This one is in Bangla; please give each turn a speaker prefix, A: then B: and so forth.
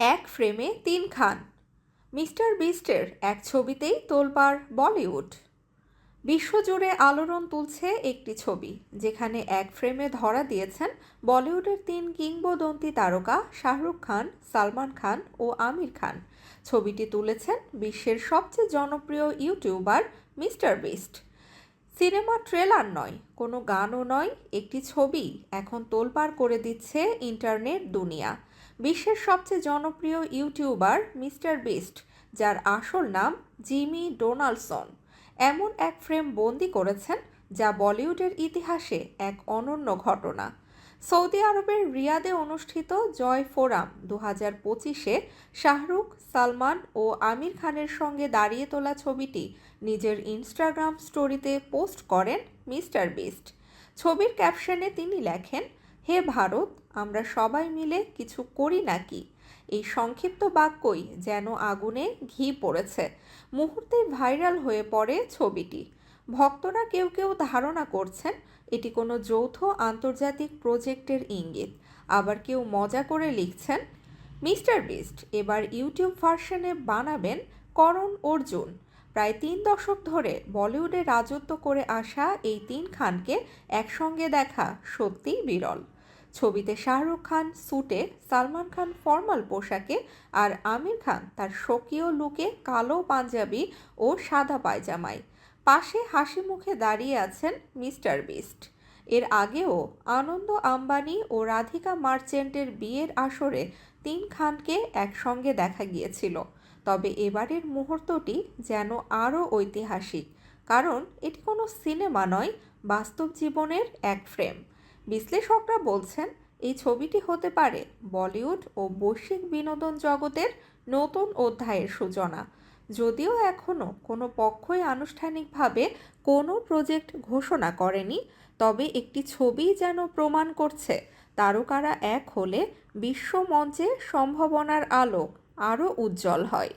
A: এক ফ্রেমে তিন খান। মিস্টার বিস্টের এক ছবিতেই তোলপাড় বলিউড। বিশ্বজুড়ে আলোড়ন তুলছে একটি ছবি, যেখানে এক ফ্রেমে ধরা দিয়েছেন বলিউডের তিন কিংবদন্তি তারকা শাহরুখ খান, সালমান খান ও আমির খান। ছবিটি তুলেছেন বিশ্বের সবচেয়ে জনপ্রিয় YouTuber mister beast. Cinema trailer নয়, কোনো গানও নয়, একটি ছবি এখন তোলপাড় করে দিচ্ছে ইন্টারনেট দুনিয়া। বিশ্বের সবচেয়ে জনপ্রিয় ইউটিউবার মিস্টার বিস্ট, যার আসল নাম জিমি ডোনাল্ডসন এমন এক ফ্রেম বন্দি করেছেন যা বলিউডের ইতিহাসে এক অনন্য ঘটনা। সৌদি আরবের রিয়াদে অনুষ্ঠিত জয় ফোরাম দু হাজার পঁচিশে শাহরুখ, সালমান ও আমির খানের সঙ্গে দাঁড়িয়ে তোলা ছবিটি নিজের ইনস্টাগ্রাম স্টোরিতে পোস্ট করেন মিস্টার বিস্ট। ছবির ক্যাপশনে তিনি লেখেন হে ভারত, আমরা সবাই মিলে কিছু করি নাকি? এই সংক্ষিপ্ত বাক্যই যেন আগুনে ঘি পড়েছে। মুহূর্তেই ভাইরাল হয়ে পড়ে ছবিটি। ভক্তরা কেউ কেউ ধারণা করছেন, এটি কোনো যৌথ আন্তর্জাতিক প্রজেক্টের ইঙ্গিত। আবার কেউ মজা করে লিখছেন, মিস্টার বিস্ট, এবার ইউটিউব ভার্সনে বানাবেন করণ অর্জুন। প্রায় তিন দশক ধরে বলিউডে রাজত্ব করে আসা এই তিন খানকে একসঙ্গে দেখা সত্যিই বিরল। ছবিতে শাহরুখ খান স্যুটে সালমান খান ফর্মাল পোশাকে আর আমির খান তার স্বকীয় লুকে কালো পাঞ্জাবি ও সাদা পায়জামায়। পাশে হাসি মুখে দাঁড়িয়ে আছেন মিস্টার বিস্ট। এর আগেও আনন্দ আম্বানি ও রাধিকা মার্চেন্টের বিয়ের আসরে তিন খানকে একসঙ্গে দেখা গিয়েছিল। তবে এবারের মুহূর্তটি যেন আরও ঐতিহাসিক, কারণ এটি কোনো সিনেমা নয়, বাস্তব জীবনের এক ফ্রেম। বিশ্লেষকরা বলছেন, এই ছবিটি হতে পারে বলিউড ও বৈশ্বিক বিনোদন জগতের নতুন অধ্যায়ের সূচনা। যদিও এখনও কোনো পক্ষই আনুষ্ঠানিকভাবে কোনো প্রজেক্ট ঘোষণা করেনি, তবে একটি ছবি যেন প্রমাণ করছে, তারকারা এক হলে বিশ্বমঞ্চে সম্ভাবনার আলো আরও উজ্জ্বল হয়।